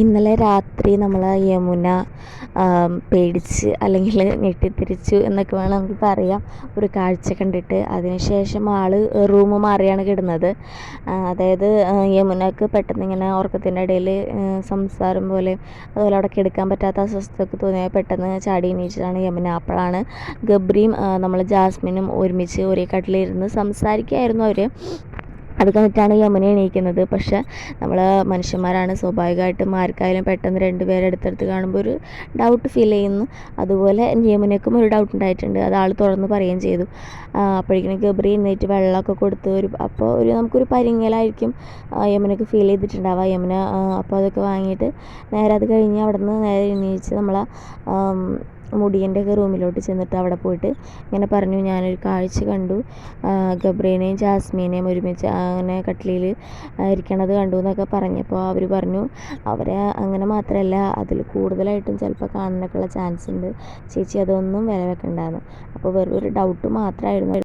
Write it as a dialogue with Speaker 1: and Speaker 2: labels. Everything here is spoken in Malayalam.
Speaker 1: ഇന്നലെ രാത്രി നമ്മൾ യമുന പേടിച്ച് അല്ലെങ്കിൽ ഞെട്ടിത്തിരിച്ചു എന്നൊക്കെ വേണം നമുക്ക് പറയാം. ഒരു കാഴ്ച കണ്ടിട്ട്. അതിനുശേഷം ആൾ റൂം മാറിയാണ് കിടന്നത്. അതായത് യമുനക്ക് പെട്ടെന്ന് ഇങ്ങനെ ഉറക്കത്തിന്റെ ഇടയിൽ സംസാരം പോലെ അതുപോലെ അവിടെ കിടക്കാൻ പറ്റാത്ത അസ്വസ്ഥതയൊക്കെ തോന്നിയാൽ പെട്ടെന്ന് ചാടി എണീച്ചതാണ് യമുന. അപ്പോഴാണ് ഗബ്രിയും നമ്മൾ ജാസ്മിനും ഒരുമിച്ച് ഒരേ കട്ടിലിരുന്ന് സംസാരിക്കുകയായിരുന്നു അവർ അത് കഴിഞ്ഞിട്ടാണ് യമുന എണീക്കുന്നത്. പക്ഷെ നമ്മൾ മനുഷ്യന്മാരാണ്. സ്വാഭാവികമായിട്ടും ആർക്കായാലും പെട്ടെന്ന് രണ്ടുപേരെ അടുത്തടുത്ത് കാണുമ്പോൾ ഒരു ഡൗട്ട് ഫീൽ ചെയ്യുന്നു. അതുപോലെ യമുനക്കും ഒരു ഡൗട്ട് ഉണ്ടായിട്ടുണ്ട്. അത് ആൾ തുറന്ന് പറയുകയും ചെയ്തു. അപ്പോഴേക്കും ഗബ്രി എന്നിട്ട് വെള്ളമൊക്കെ കൊടുത്ത് ഒരു അപ്പോൾ ഒരു നമുക്കൊരു പരിങ്ങലായിരിക്കും യമുനക്ക് ഫീൽ ചെയ്തിട്ടുണ്ടാവുക. യമുന അപ്പോൾ അതൊക്കെ വാങ്ങിയിട്ട് നേരെ അത് കഴിഞ്ഞ് അവിടെ നിന്ന് നേരെ എണീച്ച് നമ്മൾ മുടിയന്റെ ഒക്കെ റൂമിലോട്ട് ചെന്നിട്ട് അവിടെ പോയിട്ട് ഇങ്ങനെ പറഞ്ഞു ഞാനൊരു കാഴ്ച കണ്ടു. ഗബ്രീനെയും ജാസ്മീനെയും ഒരുമിച്ച് അങ്ങനെ കട്ടിലിൽ ഇരിക്കണത് കണ്ടു എന്നൊക്കെ പറഞ്ഞപ്പോൾ അവർ പറഞ്ഞു അവരെ അങ്ങനെ മാത്രമല്ല അതിൽ കൂടുതലായിട്ടും ചിലപ്പോൾ കാണാനൊക്കെയുള്ള ചാൻസ് ഉണ്ട്. ചേച്ചി അതൊന്നും വില വെക്കണ്ടാന്ന്. അപ്പോൾ വെറുതെ ഒരു ഡൗട്ട് മാത്രമായിരുന്നു